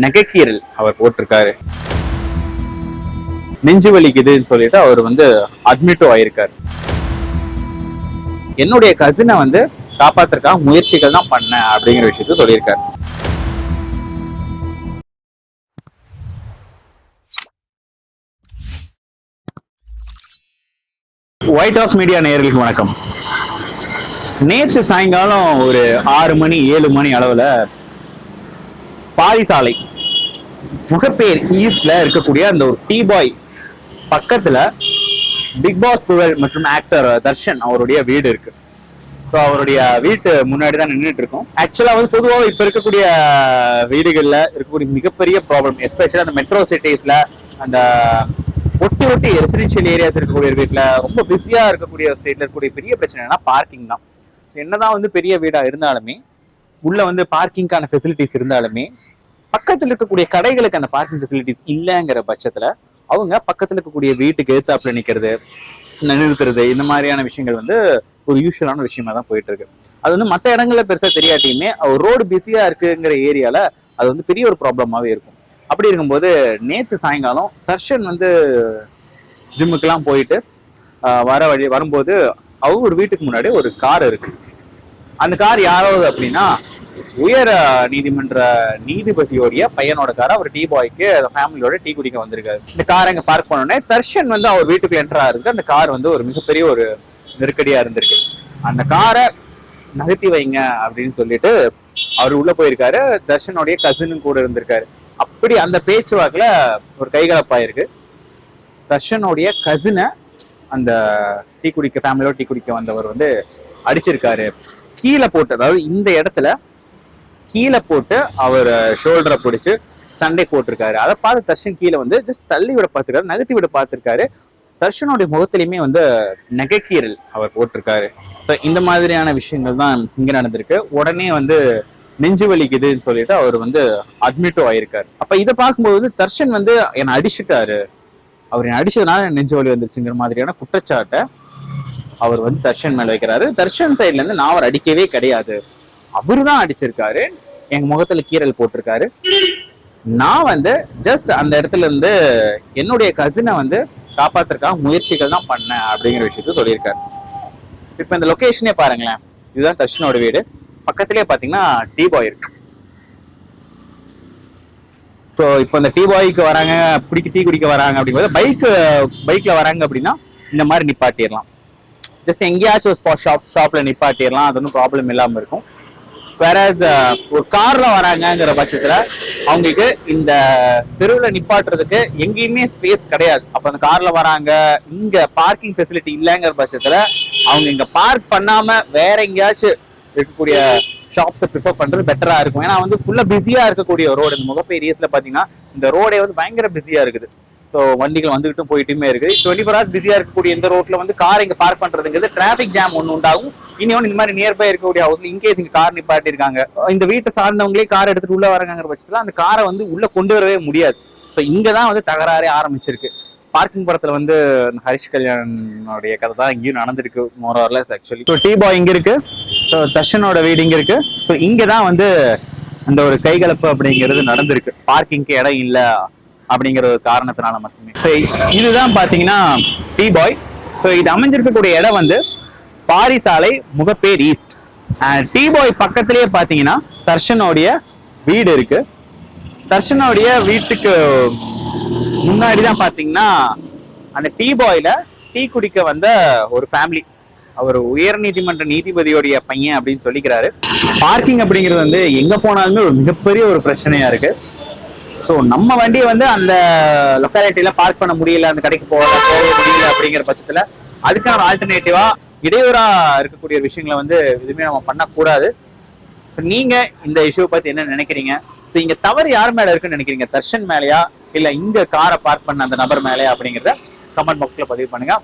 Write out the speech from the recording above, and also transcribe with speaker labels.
Speaker 1: நகைக்கீரல் அவர் போட்டிருக்காரு. நெஞ்சு வலிக்குதுன்னு சொல்லிட்டு அவர் வந்து அட்மிட்டும் ஆயிருக்காரு. என்னுடைய கசினை வந்து காப்பாத்துறதுக்காக முயற்சிகள் தான் பண்ணேன் அப்படிங்கிற விஷயத்த சொல்லியிருக்காரு. ஒயிட் ஹவுஸ் மீடியா நேயர்களுக்கு வணக்கம். நேத்து சாயங்காலம் ஒரு ஆறு மணி ஏழு மணி அளவுல பாரிசாலை. முகப்பேர் ஈஸ்ட்ல இருக்கக்கூடிய அந்த ஒரு டீ பாய் பக்கத்துல பிக் பாஸ் புகழ் மற்றும் ஆக்டர் தர்ஷன் அவருடைய வீடு இருக்கு. ஸோ அவருடைய வீட்டு முன்னாடி தான் நின்றுட்டு இருக்கோம் ஆக்சுவலாக வந்து பொதுவாக இப்போ இருக்கக்கூடிய வீடுகளில் இருக்கக்கூடிய மிகப்பெரிய ப்ராப்ளம் எஸ்பெஷலி அந்த மெட்ரோ சிட்டிஸில் அந்த ஒட்டி ஒட்டி ரெசிடென்ஷியல் ஏரியாஸ் இருக்கக்கூடிய வீட்டில் ரொம்ப பிஸியாக இருக்கக்கூடிய ஸ்டேட்டில் இருக்கக்கூடிய பெரிய பிரச்சனை என்னன்னா பார்க்கிங் தான். ஸோ என்னதான் வந்து பெரிய வீடாக இருந்தாலுமே உள்ளே வந்து பார்க்கிங்கான ஃபெசிலிட்டிஸ் இருந்தாலுமே பக்கத்தில் இருக்கக்கூடிய கடைகளுக்கு அந்த பார்க்கிங் ஃபெசிலிட்டிஸ் இல்லைங்கிற பட்சத்துல அவங்க பக்கத்தில் இருக்கக்கூடிய வீட்டுக்கு எதிர்த்தாப்புல நிற்கிறது நிறுத்துறது இந்த மாதிரியான விஷயங்கள் வந்து ஒரு யூஸ்வலான விஷயமா தான் போயிட்டு இருக்கு அது வந்து மற்ற இடங்கள்ல பெருசா தெரியாட்டியுமே ரோடு பிஸியா இருக்குங்கிற ஏரியால அது வந்து பெரிய ஒரு ப்ராப்ளமாவே இருக்கும். அப்படி இருக்கும்போது நேற்று சாயங்காலம் தர்ஷன் வந்து ஜிம்முக்கெல்லாம் போயிட்டு வர வழி வரும்போது அவர் வீட்டுக்கு முன்னாடி ஒரு கார் இருக்கு. அந்த கார் யாராவது அப்படின்னா உயர் நீதிமன்ற நீதிபதியோடைய பையனோட கார் அவர் டீ பாய்க்கு ஃபேமிலியோட டீ குடிக்க வந்திருக்காரு. இந்த கார் அங்க பார்க் பண்ணோடனே தர்ஷன் வந்து அவர் வீட்டுக்கு என்ட்ரா இருக்கு அந்த கார் வந்து ஒரு மிகப்பெரிய ஒரு நெருக்கடியா இருந்திருக்கு. அந்த காரை நகர்த்தி வைங்க அப்படின்னு சொல்லிட்டு அவர் உள்ள போயிருக்காரு. தர்ஷனுடைய கசினும் கூட இருந்திருக்காரு. அப்படி அந்த பேச்சுவாக்கில் ஒரு கைகலப்பாயிருக்கு. தர்ஷனுடைய கசினை அந்த டீ குடிக்க ஃபேமிலியோட டீ குடிக்க வந்தவர் வந்து அடிச்சிருக்காரு. கீழே போட்டு அதாவது இந்த இடத்துல கீழே போட்டு அவர் ஷோல்டரை பிடிச்சி சண்டை போட்டிருக்காரு. அதை பார்த்து தர்ஷன் கீழே வந்து ஜஸ்ட் தள்ளி விட பார்த்துருக்காரு நகர்த்தி விட பார்த்துருக்காரு. தர்ஷனுடைய முகத்திலையுமே வந்து நகைக்கீரல் அவர் போட்டிருக்காரு. ஸோ இந்த மாதிரியான விஷயங்கள் தான் இங்கே நடந்திருக்கு. உடனே வந்து நெஞ்சு வலிக்குதுன்னு சொல்லிட்டு அவர் வந்து அட்மிட்டும் ஆயிருக்காரு. அப்ப இதை பார்க்கும்போது தர்ஷன் வந்து என்னை அடிச்சுட்டாரு. அவர் என்னை அடிச்சதுனால நெஞ்சு வலி வந்துருச்சுங்கிற மாதிரியான குற்றச்சாட்டை அவர் வந்து தர்ஷன் மேல வைக்கிறாரு. தர்ஷன் சைட்ல இருந்து நான் அவர் அடிக்கவே கிடையாது. அவரு தான் அடிச்சிருக்காரு. எங்க முகத்துல கீறல் போட்டிருக்காரு. நான் வந்து ஜஸ்ட் அந்த இடத்துல இருந்து என்னுடைய கசினை வந்து காப்பாத்துறதுக்காக முயற்சிகள் தான் பண்ணேன் அப்படிங்கிற விஷயத்த சொல்லியிருக்காரு. இப்ப இந்த லொகேஷனே பாருங்களேன். இதுதான் தர்ஷனோட வீடு. பக்கத்திலே பாத்தீங்கன்னா டீ பாய் இருக்கு. ஸோ இப்போ இந்த டீ பாய்க்கு வராங்க பிடிக்க டீ குடிக்க வராங்க அப்படிங்கும்போது பைக்கு பைக்ல வராங்க அப்படின்னா இந்த மாதிரி நிப்பாட்டிடலாம். ஜஸ்ட் எங்கேயாச்சும் ஒரு ஸ்பாட் ஷாப் ஷாப்ல நிப்பாட்டிடலாம். அது ஒன்றும் ப்ராப்ளம் இல்லாம இருக்கும். வேற uh, ஒரு கார்ல வராங்கிற பட்சத்துல அவங்களுக்கு இந்த தெருவுல நிப்பாட்டுறதுக்கு எங்கேயுமே ஸ்பேஸ் கிடையாது. அப்ப அந்த கார்ல வராங்க இங்க பார்க்கிங் ஃபெசிலிட்டி இல்லைங்கிற பட்சத்துல அவங்க இங்க பார்க் பண்ணாம வேற எங்கேயாச்சும் இருக்கக்கூடிய ஷாப்ஸை ப்ரிஃபர் பண்றது பெட்டரா இருக்கும். ஏன்னா வந்து ஃபுல்லா பிஸியா இருக்கக்கூடிய ரோடு இந்த முகப்பேர் ஏரியாஸ்ல பாத்தீங்கன்னா இந்த ரோடே வந்து பயங்கர பிஸியா இருக்குது. ஸோ வண்டிகள் வந்துகிட்டும் போயிட்டுமே இருக்குது டுவெண்ட்டி ஃபோர் ஹவர்ஸ் பிஸியாக இருக்கக்கூடிய இந்த ரோட்ல வந்து கார் இங்கே பார்க் பண்றதுங்கிறது டிராஃபிக் ஜாம் ஒன்று உண்டாகும். இனி ஒன்று இந்த மாதிரி நியர்பை இருக்கக்கூடிய ஹவுஸ்ல இன்கேஸ் இங்கே கார் நிப்பாட்டிருக்காங்க இந்த வீட்டை சார்ந்தவங்களே கார் எடுத்துட்டு உள்ள வராங்கிற பட்சத்துல அந்த காரை வந்து உள்ள கொண்டு வரவே முடியாது. ஸோ இங்கே தான் வந்து தகராறே ஆரம்பிச்சிருக்கு. பார்க்கிங் படத்துல வந்து ஹரிஷ் கல்யாணனுடைய கதை தான் இங்கேயும் நடந்திருக்கு more or less actually so tea boy இங்கே இருக்கு. ஸோ தர்ஷனோட வீடு இங்கே இருக்கு. ஸோ இங்கே தான் வந்து அந்த ஒரு கைகலப்பு அப்படிங்கிறது நடந்திருக்கு. பார்க்கிங்க்கு இடம் இல்லை. அப்படிங்கிற ஒரு காரணத்தினால மட்டுமே. ஸோ இதுதான் பாத்தீங்கன்னா டீ பாய் ஸோ இது அமைஞ்சிருக்கக்கூடிய இடம் வந்து பாரிசாலை முகப்பேர் ஈஸ்ட் டீ பாய் பக்கத்திலேயே பாத்தீங்கன்னா தர்ஷனோடைய வீடு இருக்கு. தர்ஷனோடைய வீட்டுக்கு முன்னாடி தான் பாத்தீங்கன்னா அந்த டீ பாய்ல டீ குடிக்க வந்த ஒரு ஃபேமிலி அவர் உயர் நீதிமன்ற நீதிபதியோடைய பையன் அப்படின்னு சொல்லிக்கிறாரு. பார்க்கிங் அப்படிங்கிறது வந்து எங்க போனாலுமே ஒரு மிகப்பெரிய ஒரு பிரச்சனையா இருக்கு. ஸோ நம்ம வண்டியை வந்து அந்த லொக்காலிட்டியில பார்க் பண்ண முடியல அந்த கடைக்கு போக போக முடியல அப்படிங்கிற பட்சத்தில் அதுக்கான ஆல்டர்னேட்டிவா இடையூறா இருக்கக்கூடிய விஷயங்களை வந்து எதுவுமே நம்ம பண்ணக்கூடாது. ஸோ நீங்க இந்த இஷ்யூ பத்தி என்ன நினைக்கிறீங்க? ஸோ இங்க தவறு யார் மேல இருக்குன்னு நினைக்கிறீங்க? தர்ஷன் மேலயா? இல்ல இங்க காரை பார்க் பண்ண அந்த நபர் மேலேயா அப்படிங்கிறத கமெண்ட் பாக்ஸ்ல பதிவு பண்ணுங்க.